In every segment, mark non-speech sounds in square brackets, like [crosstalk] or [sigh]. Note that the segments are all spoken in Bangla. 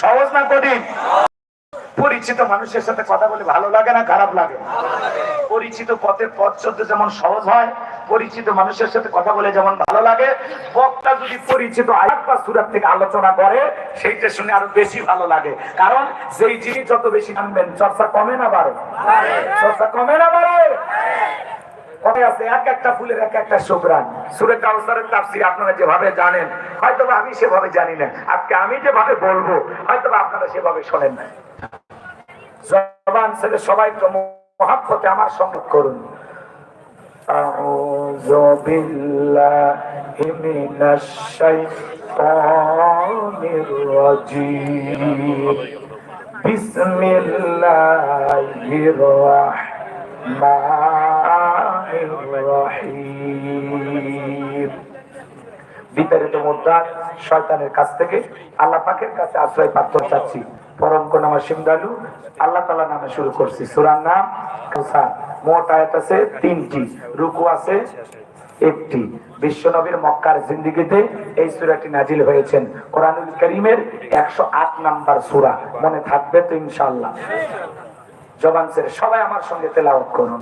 সহজ না কঠিন? পরিচিত মানুষের সাথে কথা বলে ভালো লাগে না খারাপ লাগে? পরিচিত পথের পথ চলতে যেমন সহজ হয় পরিচিত মানুষের সাথে কথা বলে যেমন ভালো লাগে বক্তা যদি পরিচিত আয়াত বা সুরাত থেকে আলোচনা করে সেইটা শুনে আরও বেশি ভালো লাগে। কারণ যেই জিনিস যত বেশি জানবেন চর্চা কমে না বাড়ে। চর্চা কমে না বাড়ে। আছে এক একটা ফুলের এক একটা সুগ্রান সুরে কাউসারের তাফসির আপনারা যেভাবে জানেন হয়তো বা আমি সেভাবে জানি না আজকে আমি যেভাবে বলবো হয়তো বা আপনারা সেভাবে শোনেন না জবান ছেড়ে সবাই তো মহাব্বতে আমার সঙ্গে করুন أعوذ بالله من الشيطان الرجيم بسم الله الرحمن الرحيم বিতাড়িত মুদ্রা শয়তানের কাছ থেকে আল্লাহ পাকের কাছে আশ্রয় পাত্র চাচ্ছি পরম কোন আমার সিমদালু আল্লাহ তালা নামে শুরু করছি সুরার নাম কাউসার মোট আয়াত আছে তিনটি রুকু আছে একটি বিশ্বনবীর মক্কার জিন্দিগিতে এই সুরাটি নাজিল হয়েছেন কোরআনুল করিমের একশো আট নাম্বার সুরা মনে থাকবে তো ইনশাল্লাহ জবান ছেড়ে সবাই আমার সঙ্গে তেলাওয়াত করুন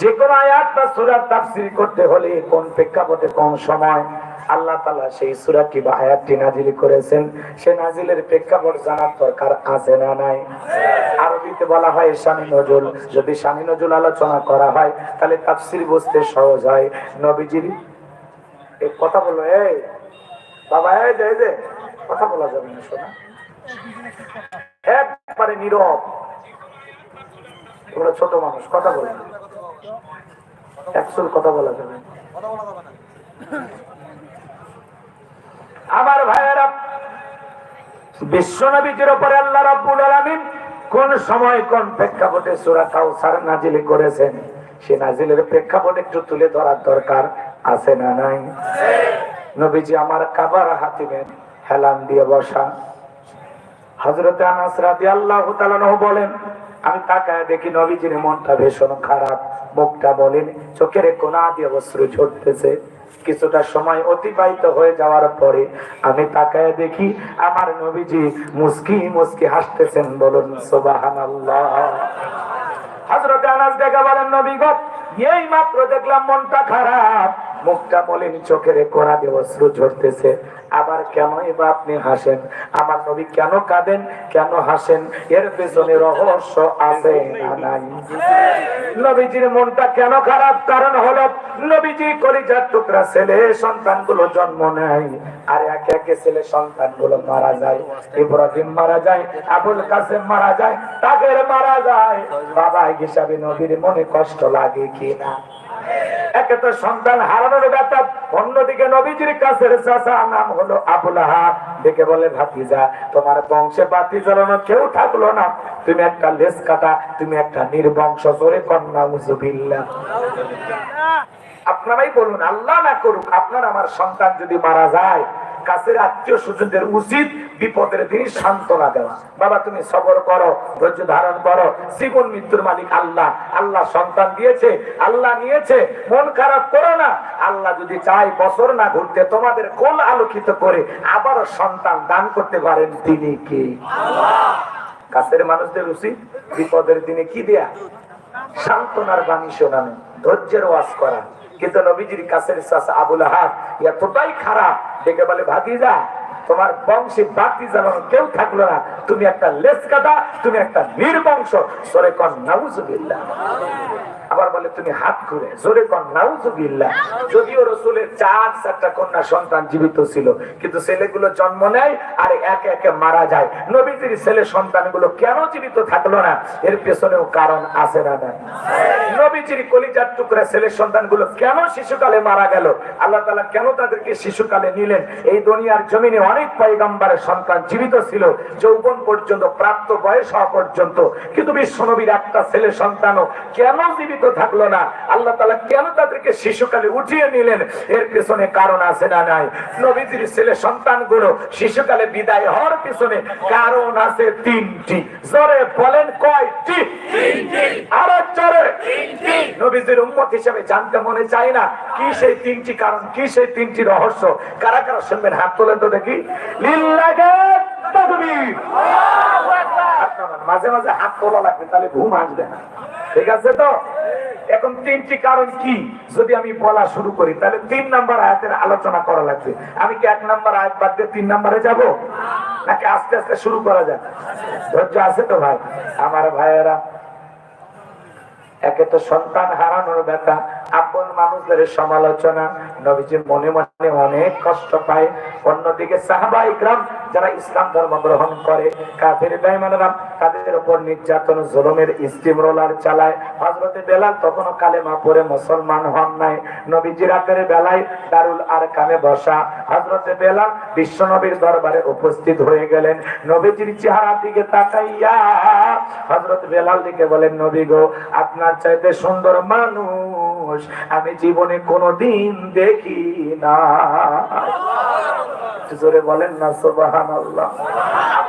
যে কোন আয়াত বা সুরার তাফসির করতে হলে কোন প্রেক্ষাপটে কোন সময় আল্লাহ তালা সেই সুরাটি বা আয়াতটি নাজিল করেছেন? সে নাজিলের প্রেক্ষাপট জানার দরকার আছে না নাই? আরবিতে বলা হয় শানি নজুল। যদি শানি নজুল আলোচনা করা হয়, তাহলে তাফসির বুঝতে সহজ হয়। নবীজির এই কথা বলো, এই বাবা এই যে, কথা বলা যাবে না, শোনা। একবারে নীরব। তোমরা ছোট মানুষ, কথা বলে। একচুল কথা বলা যাবে আমার ভাইয়েরা বিশ্বনবীজির উপরে আল্লাহ রাব্বুল আলামিন কোন সময় কোন প্রেক্ষাপটে সূরা কাউসার নাজিল করেছেন সে নাজিলের প্রেক্ষাপট একটু তুলে ধরার দরকার আছে না নাই? নবীজি আমার কাবার হাতিমে হেলান দিয়ে বসা। হযরতে আনাস রাদিয়াল্লাহু তাআলা বলেন আমি তাকায় দেখি নবীজির মনটা ভীষণ খারাপ। মুখটা বলেন, চোখের কোনা দিয়ে অশ্রু ঝরতেছে। কিছুটা সময় অতিবাহিত হয়ে যাওয়ার পরে আমি তাকায় দেখি আমার নবীজি মুস্কি মুস্কি হাসতেছেন, বলুন, সুবহানাল্লাহ। হজরত আনাস দেখা বলেন, নবী গো এই মাত্র দেখলাম মনটা খারাপ। মুখটা বলেন, চোখের কোনা দিয়ে অশ্রু ঝরতেছে। আবার কেনই বা আপনি হাসেন? আমার নবী কেন কাঁদেন? কেন হাসেন? এর পেছনে রহস্য আছে নবীজির মনটা কেন খারাপ? কারণ হলো নবীজি কলিজার টুকরা ছেলে, সন্তানগুলো জন্ম নেয়। আর একে একে ছেলে সন্তানগুলো মারা যায়। ইব্রাহিম মারা যায়, আবুল কাসেম মারা যায়, তাদের মারা যায়। বাবা হিসাবে নবীর মনে কষ্ট লাগে একে তো সন্তান হারানোর ব্যাপার। অন্যদিকে নবীজির নাম হলো দেখে বলে, ভাতিজা, তোমার বংশে বাতি কেউ থাকল না। তুমি একটা লেস কাটা, তুমি একটা নির্বংশ, জোরে কন্যা আপনারাই বলুন, আল্লাহ না করুক, আপনার আমার সন্তান যদি মারা যায় কাছের আত্মীয় স্বজনদের উচিত বিপদের দিন সান্ত্বনা দেওয়া। বাবা তুমি সবর করো ধৈর্য ধারণ করো। জীবন মৃত্যুর মালিক আল্লাহ। আল্লাহ সন্তান দিয়েছে আল্লাহ নিয়েছে। মন খারাপ করো না। আল্লাহ যদি চাই বছর না ঘুরতে তোমাদের কোল আলোকিত করে আবারও সন্তান দান করতে পারেন তিনি কে? কাছের মানুষদের উচিত বিপদের দিনে কি দেয়া? সান্ত্বনার বাণী শোনানো ধৈর্যের ওয়াজ করা। কিন্তু নবীজির চাষা আবুল হাত এতটাই খারাপ দেখে বলে ভাতিজা তোমার বংশে বাতি জ্বালানো কেউ থাকল না। তুমি একটা লেস কাটা তুমি একটা নির্বংশ। সরে কন, নাউজুবিল্লাহ। আবার বলে, তুমি হাত ঘুরে। জোরে কন, নাউজুবিল্লাহ। যদিও রসুলের চার, চারটা কন্যা সন্তান জীবিত ছিল, কিন্তু ছেলেগুলো জন্ম নেয় আর একে একে মারা যায়। নবীজির ছেলে সন্তানগুলো কেন জীবিত থাকল না? এর পেছনেও কারণ আছে না নাই। নবীজির কলিজার টুকরা ছেলে সন্তানগুলো কেন শিশুকালে মারা গেল? আল্লাহ তালা কেন তাদেরকে শিশুকালে নিলেন? এই দুনিয়ার জমিনে অনেক পয়গাম্বারের সন্তান জীবিত ছিল যৌবন পর্যন্ত প্রাপ্ত বয়স হওয়া পর্যন্ত। কিন্তু বিশ্ব নবীর একটা ছেলে সন্তানও কেন জীবিত থাকল না? আল্লাহ তালা কেন তাদেরকে শিশুকালে উঠিয়ে নিলেন? এর পেছনে কারণ আছে না নাই? নবীজির ছেলে সন্তানগুলো শিশুকালে বিদায় হওয়ার পিছনে কারণ আছে তিনটি। জোরে বলেন কয়টি? আরও জোরে। নবীজির উম্মত হিসেবে জানতে মনে চায় না কি সেই তিনটি কারণ কি সেই তিনটি রহস্য? কারা কারা শুনবেন? হাত তোলেন তো দেখি। মাঝে মাঝে হাত তোলা লাগবে, তাহলে ঘুম আসবে না। ঠিক আছে তো? এখন তিনটি কারণ কি? যদি আমি বলা শুরু করি, তাহলে তিন নাম্বার আয়াতের আলোচনা করা লাগবে। আমি কি এক নাম্বার আয়াত বাদ দিয়ে তিন নাম্বারে যাব? নাকি আস্তে আস্তে শুরু করা যাক? ধৈর্য আছে তো ভাই? আমার ভাইয়েরা একে তো সন্তান হারানোর ব্যথা, আপন মানুষদের সমালোচনা। নবীজি মনে মনে অনেক কষ্ট পায়। অন্যদিকে সাহাবাই ইকরাম যারা ইসলাম ধর্ম গ্রহণ করে, কাফের বেঈমানরা তাদের উপর নির্যাতন, জুলুমের স্টিম রোলার চালায়। হযরতে বেলাল তখনও কালেমা পড়ে মুসলমান হন নাই। নবীজি রাতের বেলায় দারুল আরকামে বসা। হযরতে বেলাল বিশ্ব নবীর দরবারে উপস্থিত হয়ে গেলেন। নবীজির চেহারার দিকে তাকাইয়া হযরত বেলাল দিকে বলেন, নবী গো, আপনার চাইতে সুন্দর মানুষ আমি জীবনে কোনোদিন দেখি না জোরে বলেন না সোবাহান আমার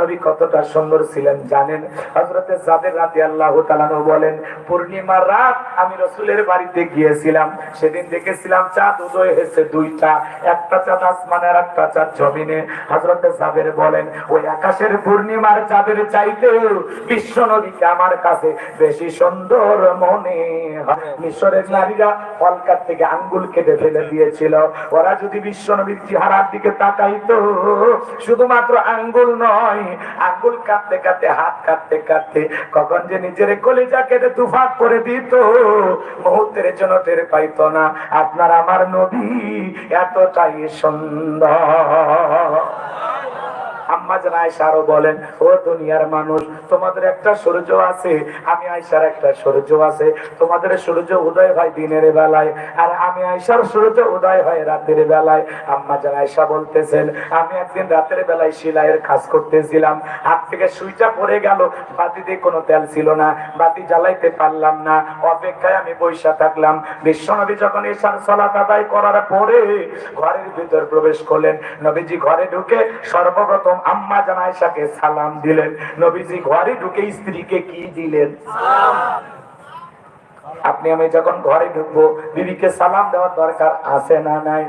নবী কতটা সুন্দর ছিলেন জানেন? হযরতে জাবের রাদিয়াল্লাহু তাআলা বলেন, পূর্ণিমার রাত আমি রসুলের বাড়িতে গিয়েছিলাম। সেদিন দেখেছিলাম চাঁদ উদয় হয়েছে দুইটা। একটা চাঁদ আসমানে আর একটা চাঁদ জমিনে। হযরতে জাবের বলেন, ওই আকাশের পূর্ণিমার চাঁদের চাইতেও বিশ্ব নবীকে আমার কাছে বেশি সুন্দর মনে মিশরের নারীরা কলকার থেকে আঙ্গুল কেটে ফেলে দিয়েছিল। ওরা যদি বিশ্ব নবীর চেহারার দিকে তাকাইতো, শুধুমাত্র আঙ্গুল নয় আঙ্গুল কাঁদতে কাঁদতে, হাত কাঁদতে কাঁদতে, কখন যে নিজের কলিজা কেটে তুফাক করে দিত, মুহূর্তের জন্য টের পাইত না, আপনার আমার নবী এতটাই সুন্দর। আম্মা কাজ করতেছিলাম, হাত থেকে সুইচা পড়ে গেল বাতিতে কোনো তেল ছিল না, বাতি জ্বালাইতে পারলাম না, অপেক্ষায় আমি বৈশা থাকলাম। বিশ্বনবী যখন এসার সলাত করার পরে ঘরের ভিতর প্রবেশ করলেন, নবীজি ঘরে ঢুকে সর্বপ্রথম আম্মা জানাইশাকে সালাম দিলেন। নবীজি ঘরে ঢুকে স্ত্রীকে কি দিলেন? আপনি, আমি যখন ঘরে ঢুকবো, বিবিকে সালাম দেওয়ার দরকার আছে না নাই?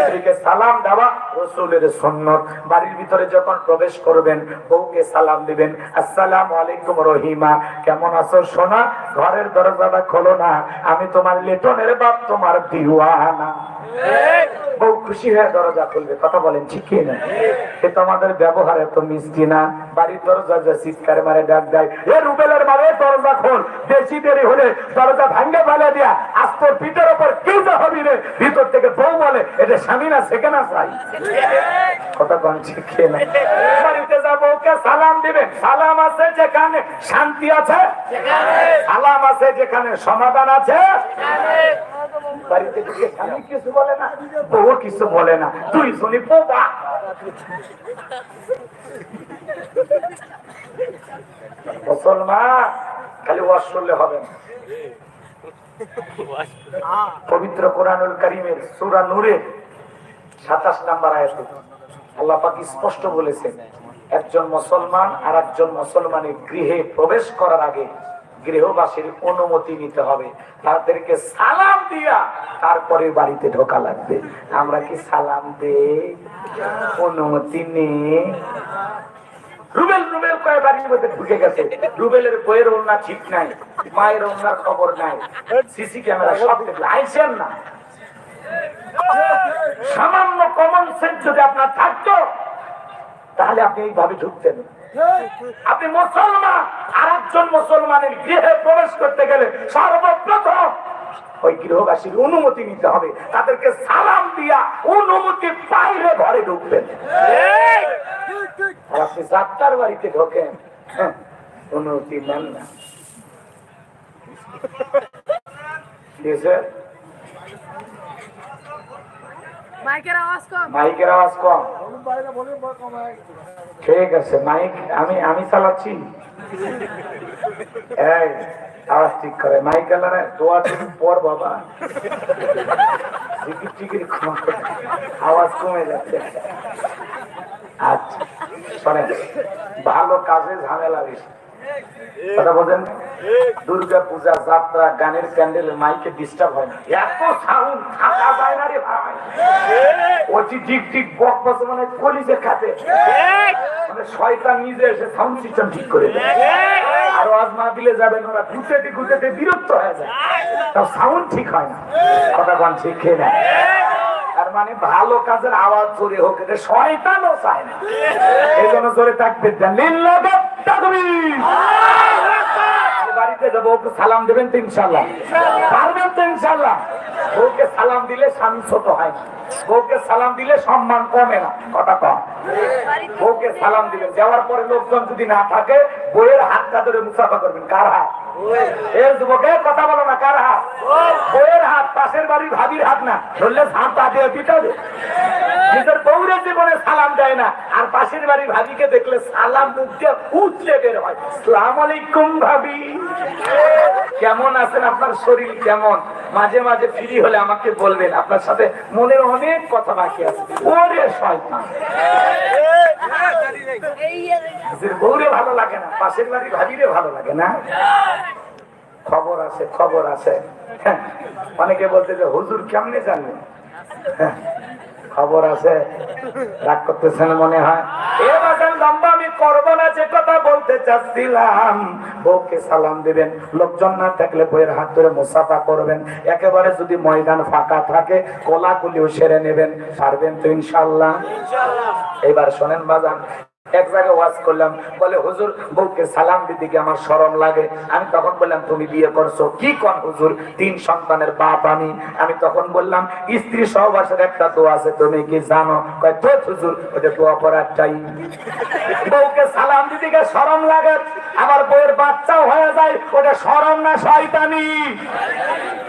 স্ত্রীকে সালাম দেওয়া রসুলের সন্ন্যত বাড়ির ভিতরে যখন প্রবেশ করবেন, বউকে সালাম দিবেন, আসসালাম আলাইকুম রহিমা, কেমন আছো সোনা? ঘরের দরজাটা খোলো না, আমি তোমার লেটনের বাপ, তোমার দিওয়ানা। বউ খুশি হয়ে দরজা খুলবে। কথা বলেন, ঠিক না? এ তো আমাদের ব্যবহার এত মিষ্টি না। বাড়ির দরজা যে চিৎকার মারে ডাক দেয়, এ রুবেলের মারে দরজা খোল। বেশি দেরি হলে দরজা ভাঙ্গে ফেলে দিয়া আস্ত পিঠের ওপর কেউ যা হবি রে, ভিতর থেকে বউ বলে, এটা স্বামী না সেখানে চাই? কথা কন ঠিক না বাড়িতে যা বউকে সালাম সালাম আছে যেখানে, শান্তি আছে? সালাম আছে যেখানে, সমাধান আছে? কিছু বলে না না তুই শুনি মুসলমান, খালি ওয়াশ করলে হবে না। [laughs] পবিত্র কোরআনুল করিমের সূরা নূরে 27 নাম্বার আয়াতে আল্লাহ পাক স্পষ্ট বলেছেন, একজন মুসলমান আর একজন মুসলমানের গৃহে প্রবেশ করার আগে গৃহবাসীর অনুমতি নিতে হবে। তাদেরকে সালাম দিয়া তারপরে বাড়িতে ঢোকা লাগবে। আমরা কি সালাম দে অনুমতি নেই? রুবেল রুবেল কয় বাড়ির মধ্যে ঢুকে গেছে? রুবেলের বইয়ের ওনার ঠিক নাই, মায়ের ওনার খবর নাই, সিসি ক্যামেরা সব দেখলে আইসেন না। সামান্য কমন সেন্স যদি আপনার থাকতো, তাহলে আপনি এইভাবে ঢুকতেন। আপনি মুসলমান আর একজন মুসলমানের গৃহে প্রবেশ করতে গেলে সর্বপ্রথম ওই গৃহবাসীর অনুমতি নিতে হবে। তাদেরকে সালাম দিয়া অনুমতি পাইলে ঘরে ঢুকবেন। আর আপনি যাত্রার বাড়িতে ঢোকেন। হ্যাঁ, অনুমতি নেন না। মাইকের আওয়াজ কম। মাইকের আওয়াজ কম। ঠিক আছে মাইক আমি আমি চালাচ্ছি। এই আওয়াজ ঠিক করে। পর বাবা। আওয়াজ কমে যাচ্ছে। আচ্ছা ভালো কাজে ঝামেলা বেশি। কথা বলেন দুর্গা পূজা, যাত্রা, গানের প্যান্ডেল মাইকে ডিস্টার্ব হয় না। এত সাউন্ড থাকা যায় না রে ভাই। ওটি ঠিক ঠিক বক বস মানে কলিজে খাতে। মানে শয়তান নিজে এসে সাউন্ড সিস্টেম ঠিক করে দেয়। আর না দিলে যাবেন, ওরা ঘুরতে ঘুরতে বিরক্ত হয়ে যায়। তাও সাউন্ড ঠিক হয় না। কথা কন ঠিক খেয়ে না? তার মানে ভালো কাজের আওয়াজ জোরে হোক এটা শয়তানও চায় না। এই জন্য জোরে থাকবে লিল্লাহ বাড়িতে যাব সালাম দেবেন তো ইনশাল্লাহ পারবেন তো ইনশাল্লাহ বউকে সালাম দিলে স্বামী ছোট হয় না। বউকে সালাম দিলে সম্মান কমে না। কথা কম বউকে সালাম দিবেন দেওয়ার পরে লোকজন যদি না থাকে বইয়ের হাতটা ধরে মুসাফা করবেন। কার হাত? কথা বলো না, কার হাত? বইয়ের হাত, পাশের বাড়ির ভাবির হাত না। ধরলে ঝাঁপ দিয়ে দিতে নিজের বউরের জীবনে সালাম দেয় না। আর পাশের বাড়ির ভাবিকে দেখলে সালাম মুখ দিয়ে উঠলে বের হয়। সালাম আলাইকুম ভাবি। কেমন আছেন? আপনার শরীর কেমন? মাঝে মাঝে ফ্রি হলে আমাকে বলবেন আপনার সাথে মনের অনেক কথা বাকি আছে। ওরে শয়তান। ভালো লাগে না পাশের বাড়ি ভাবিরে ভালো লাগে না। খবর আছে খবর আছে। হ্যাঁ, অনেকে বলতে যে হুজুর কেমনে জানবেন হ্যাঁ, খবর আছে? রাগ করতেছেন মনে হয়? লম্বা আমি করব না যে কথা বলতে চাচ্ছিলাম। বউকে সালাম দিবেন লোকজন না থাকলে বইয়ের হাত ধরে মুসাফা করবেন। একেবারে যদি ময়দান ফাঁকা থাকে কোলাকুলিও সেরে নেবেন। পারবেন তো ইনশাল্লাহ এবার শোনেন বাজান এক জায়গায় ওয়াজ করলাম, বলে, হুজুর, বউকে সালাম দিতে কি আমার শরম লাগে। আমি তখন বললাম, তুমি বিয়ে করছ? কি কন হুজুর? তিন সন্তানের বাপ আমি। আমি তখন বললাম, স্ত্রী সহবাসের একটা দোয়া আছে, তুমি কি জানো? কয় তো হুজুর ওটা দোয়া পড়ার চাই বউকে সালাম দিতে গিয়ে শরম লাগে, আমার বউয়ের বাচ্চাও হয়ে যায়, ওটা শরম না শয়তানি।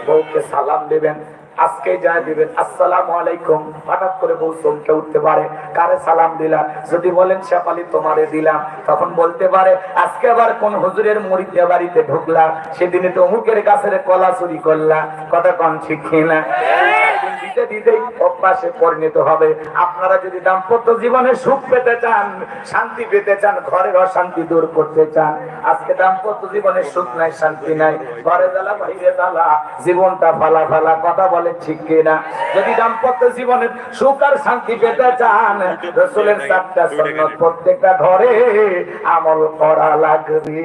বউকে সালাম দিবেন আজকে যা দিবেন, আসসালামু আলাইকুম। হঠাৎ করে বউ চমকে উঠতে পারে, কারে সালাম দিলা? যদি বলেন শেফালি তোমারে দিলাম। তখন বলতে পারে, আজকে আবার কোন হুজুরের মুড়িতে বাড়িতে ঢুকলা? সেদিনে তো অমুকের গাছের কলা চুরি করলা। কথা কন ঠিক না দিতে দিতেই অভ্যাসে পরিণত হবে। আপনারা যদি দাম্পত্য জীবনে সুখ পেতে চান, শান্তি পেতে চান, ঘরের অশান্তি দূর করতে চান, আজকে দাম্পত্য জীবনে সুখ নাই, শান্তি নাই, ঘরে জ্বালা, বাইরে জ্বালা, জীবনটা ফালা ফালা কথা বলে ঠিক কিনা? যদি দাম্পত্য জীবনের সুখ আর শান্তি পেতে চান, রসুলের চারটা সন্ন্যত প্রত্যেকটা ঘরে আমল করা লাগবে।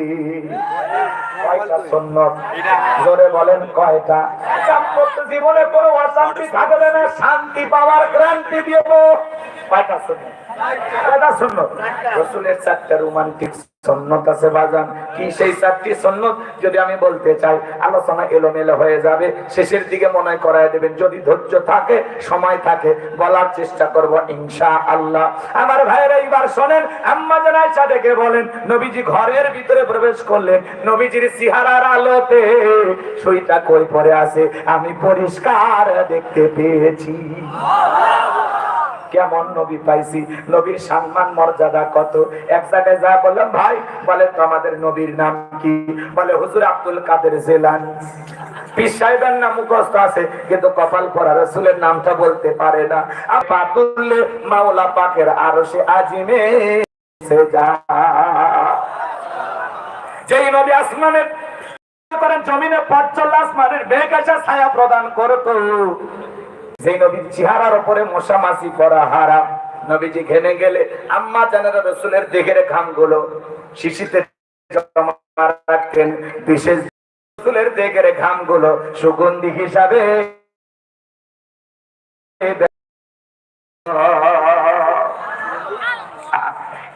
জোরে বলেন, কয়টা? জীবনে কোনো অশান্তি না, শান্তি চারটা রোমান্টিক সন্ন্যত আছে বাজান। কি সেই চারটি সন্ন্যত? যদি আমি বলতে চাই, আলোচনা এলোমেলো হয়ে যাবে। শেষের দিকে মনে করায় দেবেন, যদি ধৈর্য থাকে, সময় থাকে, বলার চেষ্টা করব ইনশা আল্লাহ আমার ভাইয়েরা, এইবার শোনেন, আম্মা জানাইসা ডেকে বলেন, নবীজি ঘরের ভিতরে প্রবেশ করলেন। নবীজির সিহারার আলোতে সুইটা কই পরে আছে? আমি পরিষ্কার দেখতে পেয়েছি। কেমন নবী পাইছি? নবীর সম্মান, মর্যাদা কত? এক জায়গায় যা বললাম, ভাই বলে তো আমাদের নবীর নাম কি? বলে, হুজুর আব্দুল কাদের জেলান। পীর সাহেবের নাম মুখস্থ আছে, কিন্তু জমিনে পথ চললে আসমানের আসা ছায়া প্রদান করতো। যে নবীর চেহারার উপরে মশা মাছি করা হারাম নবীজি ঘেনে গেলে আম্মা জানারা রসুলের দেহের ঘামগুলো শিশিতে জমা রাখতেন। বিশেষ রসুলের দেহের ঘামগুলো সুগন্ধি হিসাবে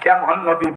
কেমন নবী?